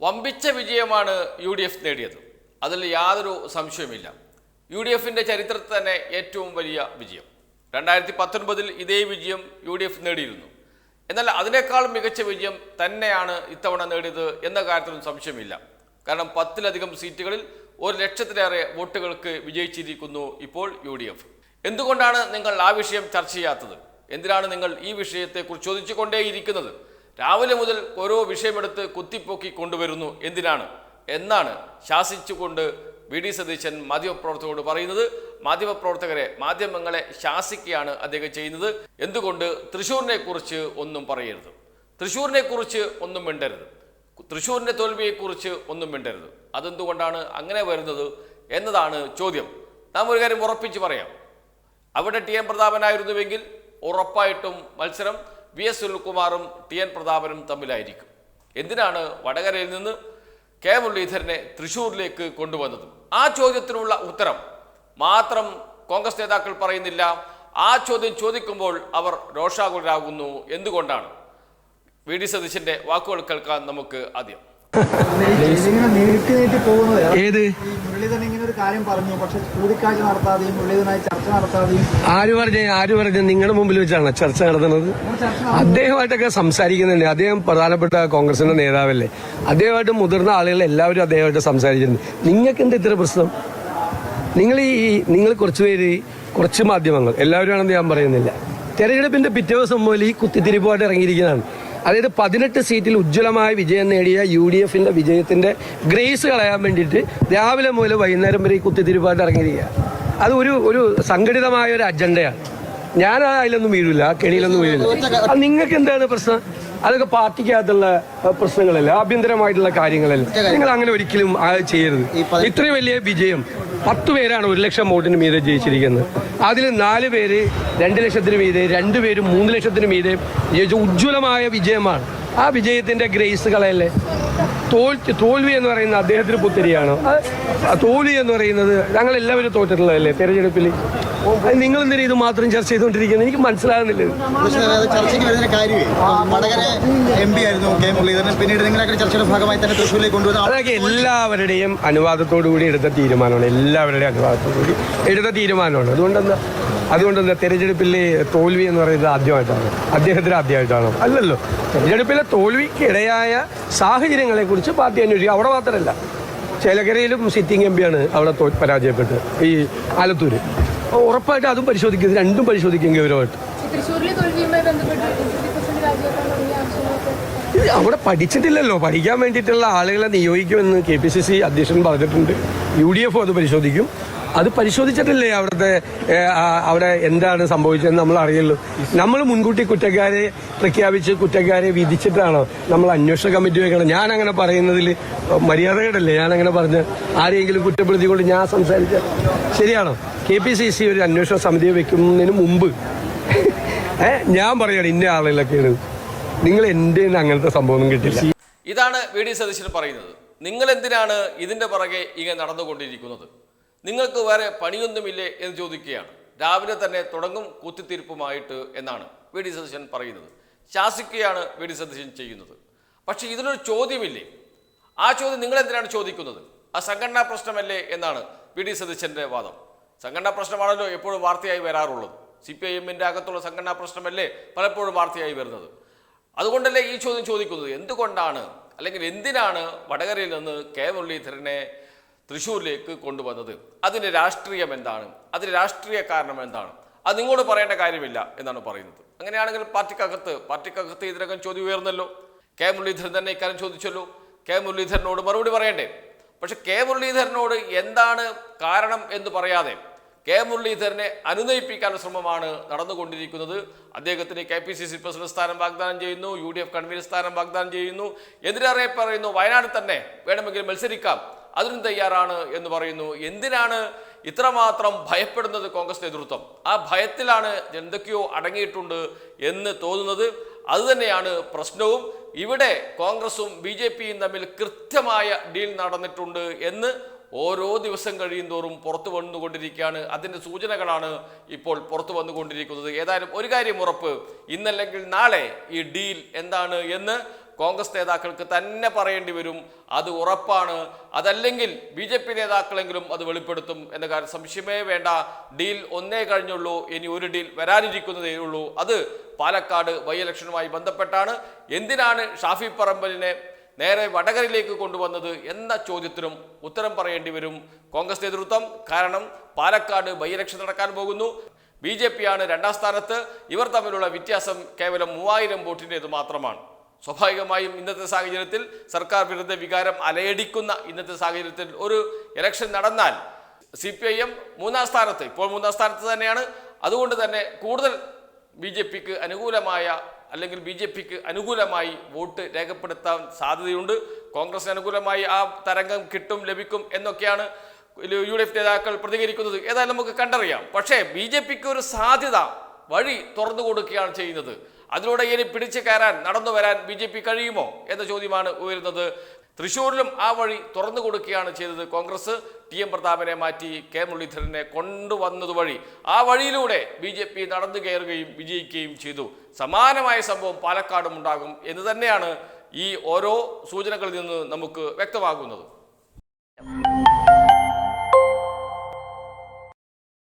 വമ്പിച്ച വിജയമാണ് U D F നേടിയത്. അതിൽ യാതൊരു സംശയവുമില്ല. യു ഡി എഫിന്റെ ചരിത്രത്തിൽ തന്നെ ഏറ്റവും വലിയ വിജയം. രണ്ടായിരത്തി പത്തൊൻപതിൽ ഇതേ വിജയം യു ഡി എഫ് നേടിയിരുന്നു. എന്നാൽ അതിനേക്കാൾ മികച്ച വിജയം തന്നെയാണ് ഇത്തവണ നേടിയത് എന്ന കാര്യത്തിലും സംശയമില്ല. കാരണം പത്തിലധികം സീറ്റുകളിൽ ഒരു ലക്ഷത്തിലേറെ വോട്ടുകൾക്ക് വിജയിച്ചിരിക്കുന്നു ഇപ്പോൾ യു ഡി എഫ് എന്തുകൊണ്ടാണ് നിങ്ങൾ ആ വിഷയം ചർച്ച ചെയ്യാത്തത്? എന്തിനാണ് നിങ്ങൾ ഈ വിഷയത്തെക്കുറിച്ച് ചോദിച്ചുകൊണ്ടേയിരിക്കുന്നത്? രാവിലെ മുതൽ ഓരോ വിഷയമെടുത്ത് കുത്തിപ്പൊക്കി കൊണ്ടുവരുന്നു എന്തിനാണ്? എന്നാണ് ശാസിച്ചുകൊണ്ട് വി ഡി സതീശൻ മാധ്യമപ്രവർത്തകരോട് പറയുന്നത്. മാധ്യമപ്രവർത്തകരെ മാധ്യമങ്ങളെ ശാസിക്കുകയാണ് അദ്ദേഹം ചെയ്യുന്നത്. എന്തുകൊണ്ട്? തൃശ്ശൂരിനെ കുറിച്ച് ഒന്നും പറയരുത്. തൃശ്ശൂരിനെ കുറിച്ച് ഒന്നും മിണ്ടരുത്. തൃശ്ശൂരിന്റെ തോൽവിയെക്കുറിച്ച് ഒന്നും മിണ്ടരുത്. അതെന്തുകൊണ്ടാണ് അങ്ങനെ വരുന്നത് എന്നതാണ് ചോദ്യം. നാം ഒരു കാര്യം ഉറപ്പിച്ച് പറയാം. അവിടെ ടി എം പ്രതാപനായിരുന്നുവെങ്കിൽ ഉറപ്പായിട്ടും മത്സരം വി എസ് സുനിൽകുമാറും ടി എൻ പ്രതാപനും തമ്മിലായിരിക്കും. എന്തിനാണ് വടകരയിൽ നിന്ന് കെ മുരളീധരനെ തൃശൂരിലേക്ക് കൊണ്ടുവന്നത്? ആ ചോദ്യത്തിനുള്ള ഉത്തരം മാത്രം കോൺഗ്രസ് നേതാക്കൾ പറയുന്നില്ല. ആ ചോദ്യം ചോദിക്കുമ്പോൾ അവർ രോഷാകുലരാകുന്നു. എന്തുകൊണ്ടാണ്? വി ഡി സതീശന്റെ വാക്കുകൾ കേൾക്കാൻ നമുക്ക് ആദ്യം. ഏത്? ആര് പറഞ്ഞു? ആര് പറഞ്ഞു? നിങ്ങളുടെ മുമ്പിൽ വെച്ചാണ് ചർച്ച നടത്തുന്നത്. അദ്ദേഹമായിട്ടൊക്കെ സംസാരിക്കുന്നുണ്ട്. അദ്ദേഹം പ്രധാനപ്പെട്ട കോൺഗ്രസിന്റെ നേതാവല്ലേ. അദ്ദേഹമായിട്ട് മുതിർന്ന ആളുകൾ എല്ലാവരും അദ്ദേഹമായിട്ട് സംസാരിച്ചിട്ടുണ്ട്. നിങ്ങൾക്ക് എന്താ ഇത്ര പ്രശ്നം? നിങ്ങൾ ഈ നിങ്ങൾ കുറച്ച് പേര് കുറച്ച് മാധ്യമങ്ങൾ. എല്ലാവരും ആണെന്ന് ഞാൻ പറയുന്നില്ല. തെരഞ്ഞെടുപ്പിന്റെ പിറ്റേ ദിവസം മുതൽ ഈ കുത്തിത്തിരിപ്പുമായിട്ട് ഇറങ്ങിയിരിക്കുന്നതാണ്. അതായത് പതിനെട്ട് സീറ്റിൽ ഉജ്ജ്വലമായ വിജയം നേടിയ യു ഡി എഫിന്റെ വിജയത്തിന്റെ ഗ്രേസ് കളയാൻ വേണ്ടിയിട്ട് രാവിലെ മുതൽ വൈകുന്നേരം വരെ ഈ കുത്തിത്തിരിപ്പായിട്ട് ഇറങ്ങിയിരിക്കുക. അത് ഒരു ഒരു സംഘടിതമായ ഒരു അജണ്ടയാണ് ഞാൻ അതിലൊന്നും വീഴില്ല കെണിയിലൊന്നും വീഴില്ല നിങ്ങൾക്ക് എന്താണ് പ്രശ്നം? അതൊക്കെ പാർട്ടിക്കകത്തുള്ള പ്രശ്നങ്ങളല്ല? ആഭ്യന്തരമായിട്ടുള്ള കാര്യങ്ങളല്ല നിങ്ങൾ അങ്ങനെ ഒരിക്കലും ചെയ്യരുത്. ഇത്രയും വലിയ വിജയം പത്ത് പേരാണ് ഒരു ലക്ഷം വോട്ടിന് മീതെ ജയിച്ചിരിക്കുന്നത്. അതിൽ നാല് പേര് രണ്ട് ലക്ഷത്തിന് മീതെ രണ്ട് പേര് മൂന്ന് ലക്ഷത്തിന് മീതെ ജയിച്ച ഉജ്ജ്വലമായ വിജയമാണ്. ആ വിജയത്തിന്റെ ഗ്രേസ് കളയല്ലേ? തോൽ തോൽവി എന്ന് പറയുന്ന അദ്ദേഹത്തിന് പുത്തിരിയാണ് തോൽവി എന്ന് പറയുന്നത് ഞങ്ങൾ എല്ലാവരും തോറ്റിട്ടുള്ളതല്ലേ തെരഞ്ഞെടുപ്പിൽ നിങ്ങൾ എന്തിനാ ഇത് മാത്രം ചർച്ച ചെയ്തുകൊണ്ടിരിക്കുന്നത്? എനിക്ക് മനസ്സിലാകുന്നില്ല ചർച്ചയ്ക്ക് വരുന്ന കാര്യമേ. ഇപ്പം വടകര എം പി ആയിരുന്നു കെ മുരളീധരൻ. പിന്നീട് ചർച്ചയുടെ ഭാഗമായി തന്നെ തൃശ്ശൂരിലേക്ക് കൊണ്ടുവന്ന അതൊക്കെ എല്ലാവരുടെയും അനുവാദത്തോടു കൂടി എടുത്ത തീരുമാനമാണ്. എല്ലാവരുടെയും അനുവാദത്തോടു കൂടി എടുത്ത തീരുമാനമാണ്. അതുകൊണ്ടെന്താ? അതുകൊണ്ടെന്താ? തെരഞ്ഞെടുപ്പിലെ തോൽവി എന്ന് പറയുന്നത് ആദ്യമായിട്ടാണ്. അദ്ദേഹത്തിന് ആദ്യമായിട്ടാണോ. അല്ലല്ലോ. തെരഞ്ഞെടുപ്പിലെ തോൽവിക്കിടയായ സാഹചര്യങ്ങളെ കുറിച്ച് പാർട്ടി അന്വേഷിക്കുക അവിടെ മാത്രമല്ല ചേലക്കരയിലും സിറ്റിംഗ് എം ആണ് അവിടെ പരാജയപ്പെട്ടത് ഈ ആലത്തൂര്. ഉറപ്പായിട്ട് അതും പരിശോധിക്കും. രണ്ടും പരിശോധിക്കും ഗൗരവമായിട്ട്. അവിടെ പഠിച്ചിട്ടില്ലല്ലോ. പഠിക്കാൻ വേണ്ടിയിട്ടുള്ള ആളുകളെ നിയോഗിക്കുമെന്ന് കെ പി സി സി അധ്യക്ഷൻ പറഞ്ഞിട്ടുണ്ട്. യു ഡി എഫ് അത് പരിശോധിക്കും. അത് പരിശോധിച്ചിട്ടില്ലേ അവിടുത്തെ അവിടെ എന്താണ് സംഭവിച്ചതെന്ന് നമ്മൾ അറിയുള്ളൂ നമ്മൾ മുൻകൂട്ടി കുറ്റക്കാരെ പ്രഖ്യാപിച്ച് കുറ്റക്കാരെ വിധിച്ചിട്ടാണോ നമ്മൾ അന്വേഷണ കമ്മിറ്റി വെക്കണം? ഞാൻ അങ്ങനെ പറയുന്നതിൽ മര്യാദകേടല്ലേ? ഞാൻ അങ്ങനെ പറഞ്ഞ് ആരെങ്കിലും കുറ്റപ്പെടുത്തിക്കൊണ്ട് ഞാൻ സംസാരിച്ച ശരിയാണോ? കെ പി സി സി ഒരു അന്വേഷണ സമിതിയെ വെക്കുന്നതിന് മുമ്പ്. ഞാൻ പറയാണ് ഇന്ന ആളുകളൊക്കെയാണ്. നിങ്ങൾ എന്റെ അങ്ങനത്തെ സംഭവമൊന്നും കിട്ടില്ല. ഇതാണ് വി ഡി സതീശൻ പറയുന്നത്. നിങ്ങൾ എന്തിനാണ് ഇതിന്റെ പുറകെ ഇങ്ങനെ നടന്നുകൊണ്ടിരിക്കുന്നത്? നിങ്ങൾക്ക് വേറെ പണിയൊന്നുമില്ലേ എന്ന് ചോദിക്കുകയാണ്. രാവിലെ തന്നെ തുടങ്ങും കുത്തിത്തിരിപ്പുമായിട്ട് എന്നാണ് വി ഡി സതീശൻ പറയുന്നത്. ശാസിക്കുകയാണ് വി ഡി സതീശൻ ചെയ്യുന്നത്. പക്ഷേ ഇതിനൊരു ചോദ്യമില്ലേ? ആ ചോദ്യം നിങ്ങൾ എന്തിനാണ് ചോദിക്കുന്നത്? ആ സംഘടനാ പ്രശ്നമല്ലേ എന്നാണ് വി ഡി സതീശന്റെ വാദം. സംഘടനാ പ്രശ്നമാണല്ലോ എപ്പോഴും വാർത്തയായി വരാറുള്ളത്. സി പി ഐ എമ്മിന്റെ അകത്തുള്ള സംഘടനാ പ്രശ്നമല്ലേ പലപ്പോഴും വാർത്തയായി വരുന്നത്. അതുകൊണ്ടല്ലേ ഈ ചോദ്യം ചോദിക്കുന്നത്? എന്തുകൊണ്ടാണ് അല്ലെങ്കിൽ എന്തിനാണ് വടകരയിൽ നിന്ന് കെ മുരളീധരനെ തൃശ്ശൂരിലേക്ക് കൊണ്ടുവന്നത്? അതിന് രാഷ്ട്രീയം എന്താണ്? അതിന് രാഷ്ട്രീയ കാരണം എന്താണ്? അത് നിങ്ങളോട് പറയേണ്ട കാര്യമില്ല എന്നാണ് പറയുന്നത്. അങ്ങനെയാണെങ്കിൽ പാർട്ടിക്കകത്ത് പാർട്ടിക്കകത്ത് ഇതിനകം ചോദ്യം ഉയർന്നല്ലോ. കെ മുരളീധരൻ തന്നെ ഇക്കാര്യം ചോദിച്ചല്ലോ. കെ മുരളീധരനോട് മറുപടി പറയണ്ടേ? പക്ഷെ കെ മുരളീധരനോട് എന്താണ് കാരണം എന്ന് പറയാതെ കെ മുരളീധരനെ അനുനയിപ്പിക്കാനുള്ള ശ്രമമാണ് നടന്നുകൊണ്ടിരിക്കുന്നത്. അദ്ദേഹത്തിന് K P C C president സ്ഥാനം വാഗ്ദാനം ചെയ്യുന്നു യു ഡി എഫ് കൺവീനർ സ്ഥാനം വാഗ്ദാനം ചെയ്യുന്നു. എതിരേറെ പറയുന്നു വയനാട് തന്നെ വേണമെങ്കിൽ മത്സരിക്കാം അതിനും തയ്യാറാണ് എന്ന് പറയുന്നു. എന്തിനാണ് ഇത്രമാത്രം ഭയപ്പെടുന്നത് കോൺഗ്രസ് നേതൃത്വം? ആ ഭയത്തിലാണ് എന്തൊക്കെയോ അടങ്ങിയിട്ടുണ്ട് എന്ന് തോന്നുന്നത്. അതുതന്നെയാണ് പ്രശ്നവും. ഇവിടെ കോൺഗ്രസും ബി തമ്മിൽ കൃത്യമായ ഡീൽ നടന്നിട്ടുണ്ട് എന്ന് ഓരോ ദിവസം കഴിയുന്തോറും പുറത്തു വന്നുകൊണ്ടിരിക്കുകയാണ്. അതിന്റെ സൂചനകളാണ് ഇപ്പോൾ പുറത്തു വന്നുകൊണ്ടിരിക്കുന്നത്. ഏതായാലും ഒരു കാര്യം ഉറപ്പ് ഇന്നല്ലെങ്കിൽ നാളെ ഈ ഡീൽ എന്താണ് എന്ന് കോൺഗ്രസ് നേതാക്കൾക്ക് തന്നെ പറയേണ്ടി വരും. അത് ഉറപ്പാണ്. അതല്ലെങ്കിൽ ബി ജെ പി നേതാക്കളെങ്കിലും അത് വെളിപ്പെടുത്തും എന്ന കാര്യം സംശയമേ വേണ്ട. ഡീൽ ഒന്നേ കഴിഞ്ഞുള്ളൂ. ഇനി ഒരു ഡീൽ വരാനിരിക്കുന്നതേ ഉള്ളൂ. അത് പാലക്കാട് ബൈ ഇലക്ഷനുമായി ബന്ധപ്പെട്ടാണ്. എന്തിനാണ് ഷാഫി പറമ്പലിനെ നേരെ വടകരയിലേക്ക് കൊണ്ടുവന്നത് എന്ന ചോദ്യത്തിനും ഉത്തരം പറയേണ്ടി വരും. കോൺഗ്രസ് നേതൃത്വം കാരണം പാലക്കാട് ബൈ നടക്കാൻ പോകുന്നു. ബി ജെ പി ആണ് രണ്ടാം സ്ഥാനത്ത്. ഇവർ തമ്മിലുള്ള വ്യത്യാസം കേവലം മൂവായിരം വോട്ടിന്റേത് മാത്രമാണ്. സ്വാഭാവികമായും ഇന്നത്തെ സാഹചര്യത്തിൽ സർക്കാർ വിരുദ്ധ വികാരം അലയടിക്കുന്ന ഇന്നത്തെ സാഹചര്യത്തിൽ ഒരു ഇലക്ഷൻ നടന്നാൽ സി പി ഐ എം മൂന്നാം സ്ഥാനത്ത്. ഇപ്പോൾ മൂന്നാം സ്ഥാനത്ത് തന്നെയാണ്. അതുകൊണ്ട് തന്നെ കൂടുതൽ ബി ജെ പിക്ക് അനുകൂലമായ അല്ലെങ്കിൽ ബി ജെ പിക്ക് അനുകൂലമായി വോട്ട് രേഖപ്പെടുത്താൻ സാധ്യതയുണ്ട്. കോൺഗ്രസിന് അനുകൂലമായി ആ തരംഗം കിട്ടും ലഭിക്കും എന്നൊക്കെയാണ് യു ഡി എഫ് നേതാക്കൾ പ്രതികരിക്കുന്നത്. ഏതായാലും നമുക്ക് കണ്ടറിയാം. പക്ഷേ ബി ജെ പിക്ക് ഒരു സാധ്യത വഴി തുറന്നു കൊടുക്കുകയാണ് ചെയ്യുന്നത്. അതിലൂടെ ഇനി പിടിച്ചു കയറാൻ നടന്നു വരാൻ ബി ജെ പി കഴിയുമോ എന്ന ചോദ്യമാണ് ഉയരുന്നത്. തൃശ്ശൂരിലും ആ വഴി തുറന്നു കൊടുക്കുകയാണ് ചെയ്തത് കോൺഗ്രസ്. ടി എം പ്രതാപനെ മാറ്റി കെ മുരളീധരനെ കൊണ്ടുവന്നതുവഴി ആ വഴിയിലൂടെ ബി ജെ പി നടന്നു കയറുകയും വിജയിക്കുകയും ചെയ്തു. സമാനമായ സംഭവം പാലക്കാടും ഉണ്ടാകും എന്ന് തന്നെയാണ് ഈ ഓരോ സൂചനകളിൽ നിന്ന് നമുക്ക് വ്യക്തമാകുന്നത്.